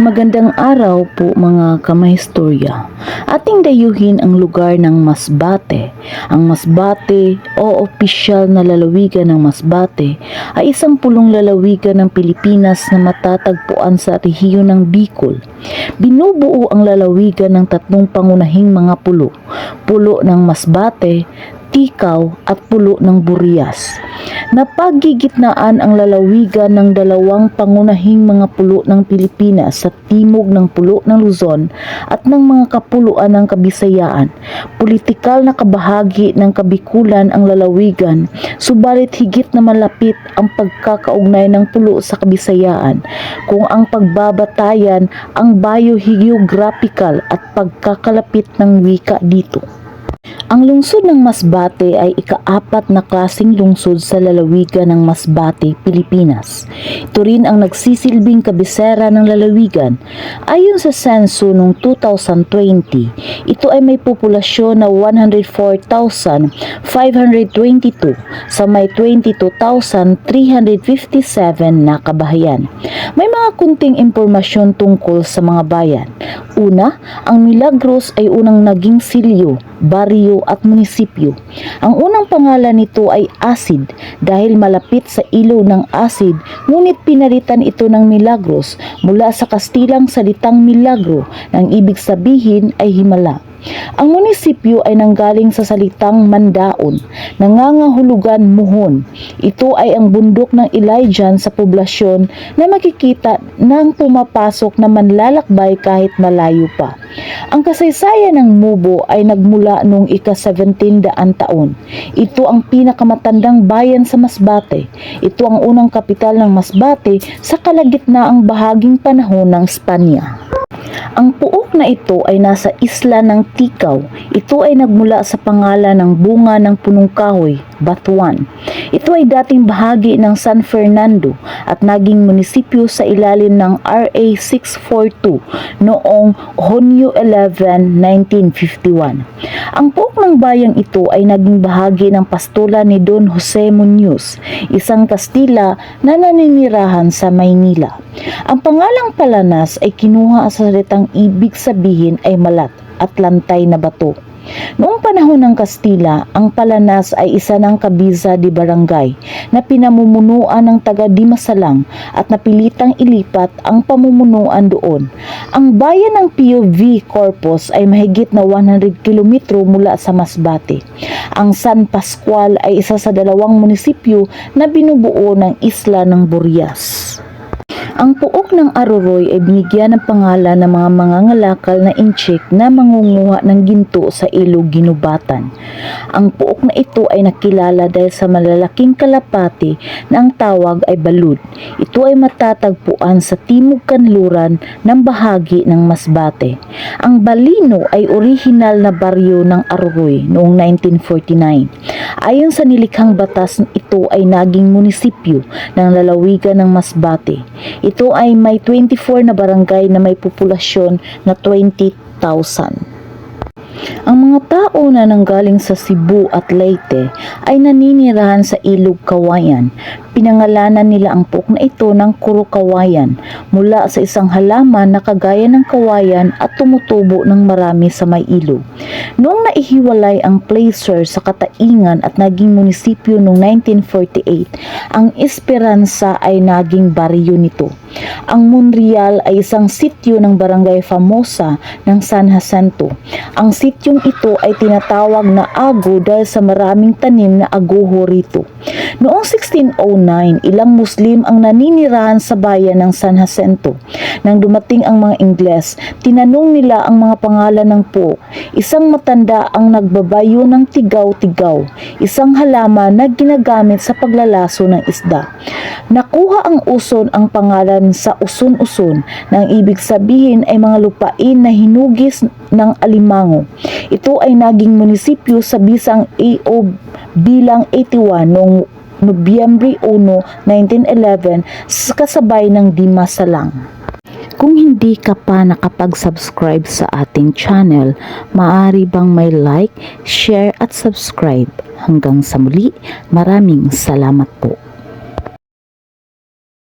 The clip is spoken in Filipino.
Magandang araw po mga kamahistorya. Ating dayuhin ang lugar ng Masbate. Ang Masbate o opisyal na lalawigan ng Masbate ay isang pulong lalawigan ng Pilipinas na matatagpuan sa rehiyon ng Bicol. Binubuo ang lalawigan ng tatlong pangunahing mga pulo. Pulo ng Masbate, Tikaw at Pulo ng Burias. Napagigitnaan ang lalawigan ng dalawang pangunahing mga pulo ng Pilipinas sa timog ng pulo ng Luzon at ng mga kapuluan ng Kabisayaan. Politikal na kabahagi ng Kabikulan ang lalawigan, subalit higit na malapit ang pagkakaugnay ng pulo sa Kabisayaan kung ang pagbabatayan ang biogeographical at pagkakalapit ng wika dito. Ang lungsod ng Masbate ay ikaapat na klaseng lungsod sa lalawigan ng Masbate, Pilipinas. Ito rin ang nagsisilbing kabisera ng lalawigan. Ayon sa senso noong 2020, ito ay may populasyon na 104,522 sa may 22,357 na kabahayan. May mga kunting impormasyon tungkol sa mga bayan. Una, ang Milagros ay unang naging silyo, baryo at munisipyo. Ang unang pangalan nito ay Asid dahil malapit sa ilaw ng Asid ngunit pinalitan ito ng Milagros mula sa Kastilang salitang Milagro nang ibig sabihin ay himala. Ang munisipyo ay nanggaling sa salitang Mandaon, nangangahulugan muhon. Ito ay ang bundok ng Elijah sa poblasyon na makikita nang pumapasok na manlalakbay kahit malayo pa. Ang kasaysayan ng Mubo ay nagmula noong ika-17 daan taon. Ito ang pinakamatandang bayan sa Masbate. Ito ang unang kapital ng Masbate sa kalagitnaang bahaging panahon ng Spanya. Ang puok na ito ay nasa isla ng Tikaw. Ito ay nagmula sa pangalan ng bunga ng punong kahoy, Batuan. Ito ay dating bahagi ng San Fernando at naging munisipyo sa ilalim ng RA 642 noong Hunyo 11, 1951. Ang puok ng bayang ito ay naging bahagi ng pastula ni Don Jose Muñoz, isang Kastila na naninirahan sa Maynila. Ang pangalang Palanas ay kinuha sa salitang ibig sabihin ay malat at lantay na bato. Noong panahon ng Kastila, ang Palanas ay isa ng kabisa di barangay na pinamumunuan ng taga Dimasalang at napilitang ilipat ang pamumunuan doon. Ang bayan ng POV Corpus ay mahigit na 100 kilometro mula sa Masbate. Ang San Pascual ay isa sa dalawang munisipyo na binubuo ng isla ng Burias. Ang puok ng Aroroy ay binigyan ng pangalan ng mga mangangalakal na inchik na mangunguha ng ginto sa ilog Ginubatan. Ang puok na ito ay nakilala dahil sa malalaking kalapati na ang tawag ay balud. Ito ay matatagpuan sa timog kanluran ng bahagi ng Masbate. Ang Balino ay orihinal na baryo ng Aroroy noong 1949. Ayon sa nilikhang batas, ito ay naging munisipyo ng lalawigan ng Masbate. Ito ay may 24 na barangay na may populasyon na 20,000. Ang mga tao na nanggaling sa Cebu at Leyte ay naninirahan sa Ilog Kawayan. Pinangalanan nila ang pok na ito ng Kuro Kawayan mula sa isang halaman na kagaya ng kawayan at tumutubo ng marami sa may ilog. Noong naihiwalay ang placer sa Kataingan at naging munisipyo noong 1948, ang Esperanza ay naging baryo nito. Ang Monreal ay isang sityo ng barangay Famosa ng San Jacinto. Ang sityong ito ay tinatawag na Ago dahil sa maraming tanim na agoho rito. Noong 1609, ilang Muslim ang naninirahan sa bayan ng San Jacinto. Nang dumating ang mga Ingles, tinanong nila ang mga pangalan ng po. Isang matanda ang nagbabayo ng tigaw-tigaw, isang halaman na ginagamit sa paglalaso ng isda. Nakuha ang uson ang pangalan sa uson-uson nang ibig sabihin ay mga lupain na hinugis ng alimango. Ito ay naging munisipyo sa bisang AO bilang 81 noong Nobyembre 1, 1911 sa kasabay ng Dimasalang. Kung hindi ka pa nakapag-subscribe sa ating channel, maaari bang may like, share at subscribe. Hanggang sa muli, maraming salamat po.